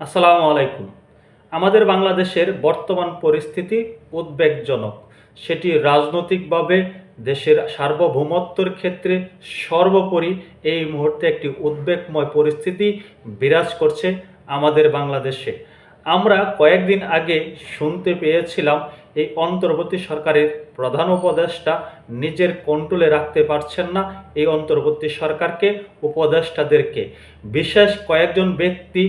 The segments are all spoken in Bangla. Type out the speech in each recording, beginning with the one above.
আসসালামু আলাইকুম। আমাদের বাংলাদেশের বর্তমান পরিস্থিতি উদ্বেগজনক। সেটি রাজনৈতিকভাবে দেশের সার্বভৌমত্বর ক্ষেত্রে সর্বোপরি এই মুহূর্তে একটি উদ্বেগময় পরিস্থিতি বিরাজ করছে আমাদের বাংলাদেশে। আমরা কয়েকদিন আগে শুনতে পেয়েছিলাম এই অন্তর্বর্তী সরকারের প্রধান উপদেষ্টা নিজের কন্ট্রোলে রাখতে পারছেন না এই অন্তর্বর্তী সরকারকে, উপদেষ্টাদেরকে। বিশেষ কয়েকজন ব্যক্তি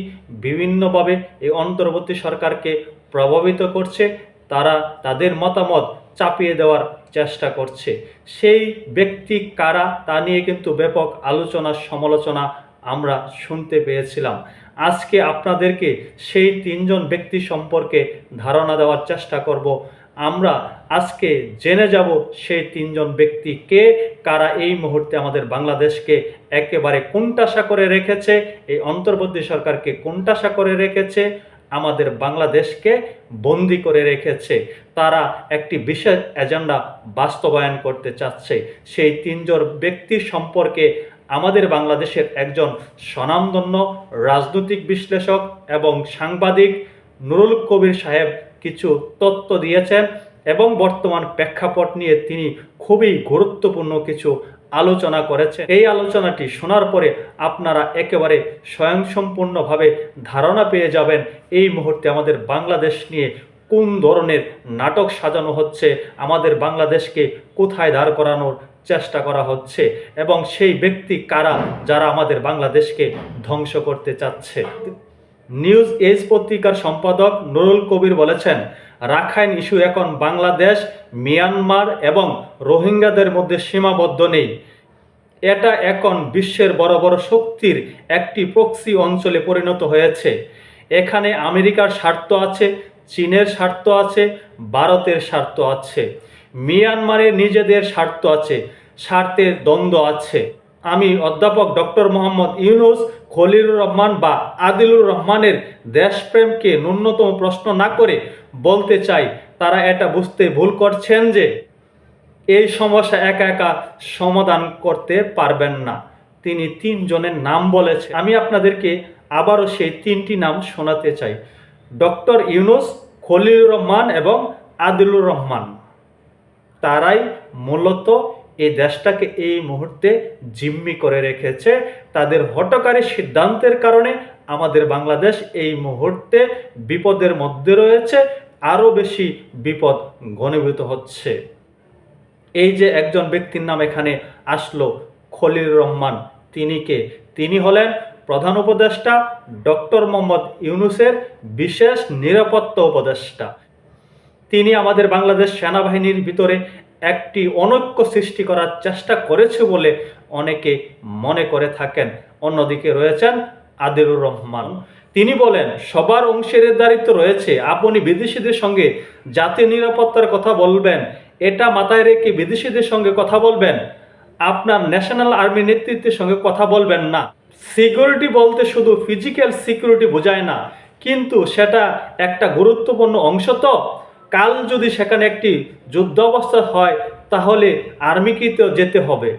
বিভিন্নভাবে এই অন্তর্বর্তী সরকারকে প্রভাবিত করছে, তারা তাদের মতামত চাপিয়ে দেওয়ার চেষ্টা করছে। সেই ব্যক্তি কারা তা নিয়ে কিন্তু ব্যাপক আলোচনা, সমালোচনা আমরা শুনতে পেয়েছিলাম। আজকে আপনাদেরকে সেই তিনজন ব্যক্তি সম্পর্কে ধারণা দেওয়ার চেষ্টা করব। আমরা আজকে জেনে যাব সেই তিনজন ব্যক্তি কে, কারা এই মুহূর্তে আমাদের বাংলাদেশকে একেবারে কোনটাশা করে রেখেছে, এই অন্তর্বর্তী সরকারকে কোনটাশা করে রেখেছে, আমাদের বাংলাদেশকে বন্দি করে রেখেছে, তারা একটি বিশেষ এজেন্ডা বাস্তবায়ন করতে চাচ্ছে। সেই তিনজন ব্যক্তি সম্পর্কে আমাদের বাংলাদেশের একজন স্বনামধন্য রাজনৈতিক বিশ্লেষক এবং সাংবাদিক নুরুল কবির সাহেব কিছু তত্ত্ব দিয়েছেন এবং বর্তমান প্রেক্ষাপট নিয়ে তিনি খুবই গুরুত্বপূর্ণ কিছু আলোচনা করেছে এই আলোচনাটি শোনার পরে আপনারা একেবারে স্বয়ংসম্পূর্ণভাবে ধারণা পেয়ে যাবেন, এই মুহূর্তে আমাদের বাংলাদেশ নিয়ে কোন ধরনের নাটক সাজানো হচ্ছে, আমাদের বাংলাদেশকে কোথায় দাঁড় করানোর চেষ্টা করা হচ্ছে, এবং সেই ব্যক্তি কারা যারা আমাদের বাংলাদেশকে ধ্বংস করতে চাচ্ছে। নিউজ এজ পত্রিকার সম্পাদক নুরুল কবির বলেছেন, রাখাইন ইস্যু এখন বাংলাদেশ, মিয়ানমার এবং রোহিঙ্গাদের মধ্যে সীমাবদ্ধ নেই। এটা এখন বিশ্বের বড় বড় শক্তির একটি প্রক্সি অঞ্চলে পরিণত হয়েছে। এখানে আমেরিকার স্বার্থ আছে, চীনের স্বার্থ আছে, ভারতের স্বার্থ আছে। মিয়ানমারের নিজেদের স্বার্থ আছে, স্বার্থের দ্বন্দ্ব আছে। আমি অধ্যাপক ডক্টর মোহাম্মদ ইউনুস খলিলুর রহমান বা আদিলুর রহমানের দেশপ্রেমকে ন্যূনতম প্রশ্ন না করে বলতে চাই, তারা এটা বুঝতে ভুল করছেন যে এই সমস্যা একা একা সমাধান করতে পারবেন না। তিনি তিনজনের নাম বলেছে আমি আপনাদেরকে আবারও সেই তিনটি নাম শোনাতে চাই। ডক্টর ইউনুস, খলিলুর রহমান এবং আদিলুর রহমান। তারাই মূলত এই দেশটাকে এই মুহূর্তে জিম্মি করে রেখেছে। তাদের হটকারী সিদ্ধান্তের কারণে আমাদের বাংলাদেশ এই মুহূর্তে বিপদের মধ্যে রয়েছে, আরও বেশি বিপদ ঘনীভূত হচ্ছে। এই যে একজন ব্যক্তির নাম এখানে আসলো, খলিল রহমান, তিনি কে? তিনি হলেন প্রধান উপদেষ্টা ডক্টর মোহাম্মদ ইউনুসের বিশেষ নিরাপত্তা উপদেষ্টা। তিনি আমাদের বাংলাদেশ সেনাবাহিনীর ভিতরে একটি অনৈক্য সৃষ্টি করার চেষ্টা করেছে বলে অনেকে মনে করে থাকেন। অন্যদিকে রয়েছেন আদিরুর রহমান। তিনি বলেন, সবার অংশীদারিত্ব রয়েছে। আপনি বিদেশিদের সঙ্গে জাতীয় নিরাপত্তার কথা বলবেন। এটা মাথায় রেখে বিদেশিদের সঙ্গে কথা বলবেন। আপনার ন্যাশনাল আর্মি নেতৃত্বের সঙ্গে কথা বলবেন না। সিকিউরিটি বলতে শুধু ফিজিক্যাল সিকিউরিটি বোঝায় না। কিন্তু সেটা একটা গুরুত্বপূর্ণ অংশ তো। কাল যদি সেখানে একটি যুদ্ধ অবস্থা হয়, তাহলে আর্মিকেতেও যেতে হবে।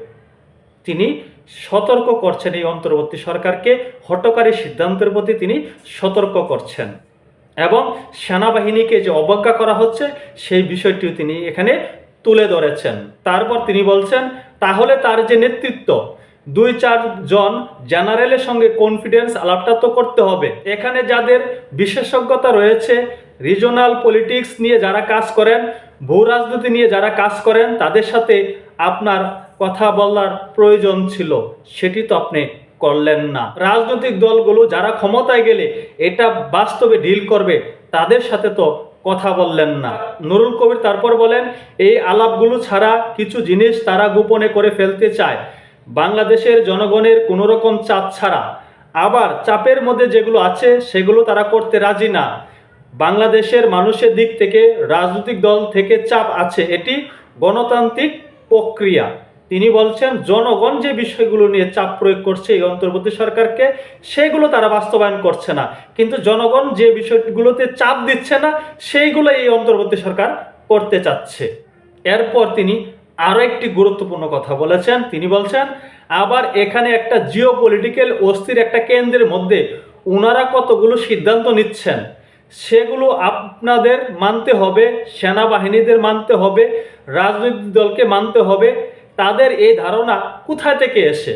তিনি সতর্ক করছেন এই অন্তর্বর্তী সরকারকে। হটকারী সিদ্ধান্তের প্রতি তিনি সতর্ক করছেন। এবং সেনাবাহিনীকে যে অবজ্ঞা করা হচ্ছে, সেই বিষয়টিও তিনি এখানে তুলে ধরেছেন। তারপর তিনি বলছেন, তাহলে তার যে নেতৃত্ব, দুই চারজন জেনারেলের সঙ্গে কনফিডেন্স আলাপটা তো করতে হবে। এখানে যাদের বিশেষজ্ঞতা রয়েছে রিজনাল পলিটিক্স নিয়ে যারা কাজ করেন, ভূ রাজনীতি নিয়ে যারা কাজ করেন, তাদের সাথে আপনার কথা বলার প্রয়োজন ছিল। সেটি তো আপনি করলেন না। রাজনৈতিক দলগুলো যারা ক্ষমতায় গেলে এটা বাস্তবে ডিল করবে, তাদের সাথে তো কথা বললেন না। নুরুল কবির তারপর বলেন, এই আলাপগুলো ছাড়া কিছু জিনিস তারা গোপনে করে ফেলতে চায়। বাংলাদেশের জনগণের কোনো রকম চাপ ছাড়া। আবার চাপের মধ্যে যেগুলো আছে, সেগুলো তারা করতে রাজি না। বাংলাদেশের মানুষের দিক থেকে, রাজনৈতিক দল থেকে চাপ আছে, এটি গণতান্ত্রিক প্রক্রিয়া। তিনি বলছেন, জনগণ যে বিষয়গুলো নিয়ে চাপ প্রয়োগ করছে এই অন্তর্বর্তী সরকারকে, সেগুলো তারা বাস্তবায়ন করছে না। কিন্তু জনগণ যে বিষয়গুলোতে চাপ দিচ্ছে না, সেইগুলো এই অন্তর্বর্তী সরকার করতে চাচ্ছে। এরপর তিনি আরও একটি গুরুত্বপূর্ণ কথা বলেছেন। তিনি বলছেন, আবার এখানে একটা জিও পলিটিক্যাল অস্থির একটা কেন্দ্রের মধ্যে ওনারা কতগুলো সিদ্ধান্ত নিচ্ছেন? সেগুলো আপনাদের মানতে হবে, সেনাবাহিনীদের মানতে হবে, রাজনৈতিক দলকে মানতে হবে। তাদের এই ধারণা কোথায় থেকে এসে?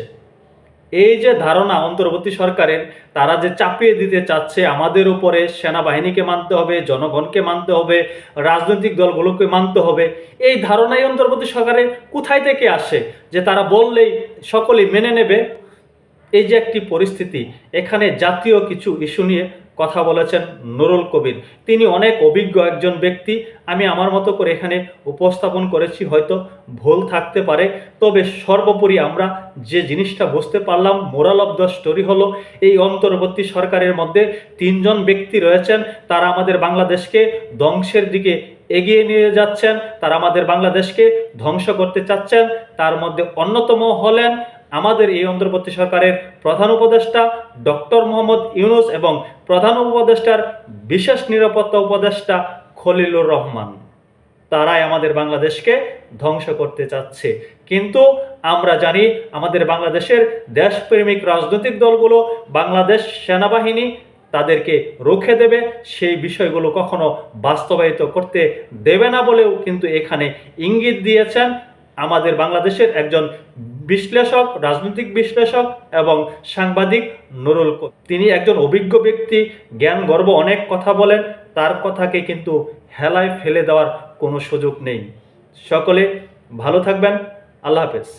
এই যে ধারণা অন্তর্বর্তী সরকারের, তারা যে চাপিয়ে দিতে চাচ্ছে আমাদের উপরে, সেনাবাহিনীকে মানতে হবে, জনগণকে মানতে হবে, রাজনৈতিক দলগুলোকে মানতে হবে, এই ধারণাই অন্তর্বর্তী সরকারের কোথায় থেকে আসে? যে তারা বললেই সকলেই মেনে নেবে। এই যে একটি পরিস্থিতি, এখানে জাতীয় কিছু ইস্যু নিয়ে কথা বলেছেন নুরুল কবির। তিনি অনেক অভিজ্ঞ একজন ব্যক্তি। আমি আমার মতো করে এখানে উপস্থাপন করেছি, হয়তো ভুল থাকতে পারে। তবে সর্বোপরি আমরা যে জিনিসটা বুঝতে পারলাম, মোরাল অফ দ্য স্টোরি হলো, এই অন্তর্বর্তী সরকারের মধ্যে তিনজন ব্যক্তি রয়েছেন। তারা আমাদের বাংলাদেশকে ধ্বংসের দিকে এগিয়ে নিয়ে যাচ্ছেন। তারা আমাদের বাংলাদেশকে ধ্বংস করতে চাচ্ছেন। তার মধ্যে অন্যতম হলেন আমাদের এই অন্তর্বর্তী সরকারের প্রধান উপদেষ্টা ডক্টর মোহাম্মদ ইউনুস এবং প্রধান উপদেষ্টার বিশেষ নিরাপত্তা উপদেষ্টা খলিলুর রহমান। তারাই আমাদের বাংলাদেশকে ধ্বংস করতে চাচ্ছে। কিন্তু আমরা জানি আমাদের বাংলাদেশের দেশপ্রেমিক রাজনৈতিক দলগুলো, বাংলাদেশ সেনাবাহিনী তাদেরকে রুখে দেবে, সেই বিষয়গুলো কখনো বাস্তবায়িত করতে দেবে না বলেও কিন্তু এখানে ইঙ্গিত দিয়েছেন আমাদের বাংলাদেশের একজন বিশ্লেষক, রাজনৈতিক বিশ্লেষক এবং সাংবাদিক নুরুল। তিনি একজন অভিজ্ঞ ব্যক্তি, জ্ঞান গর্ব অনেক কথা বলেন, তার কথাকে কিন্তু হেলায় ফেলে দেওয়ার কোনো সুযোগ নেই সকলে ভালো থাকবেন, আল্লাহ হাফেজ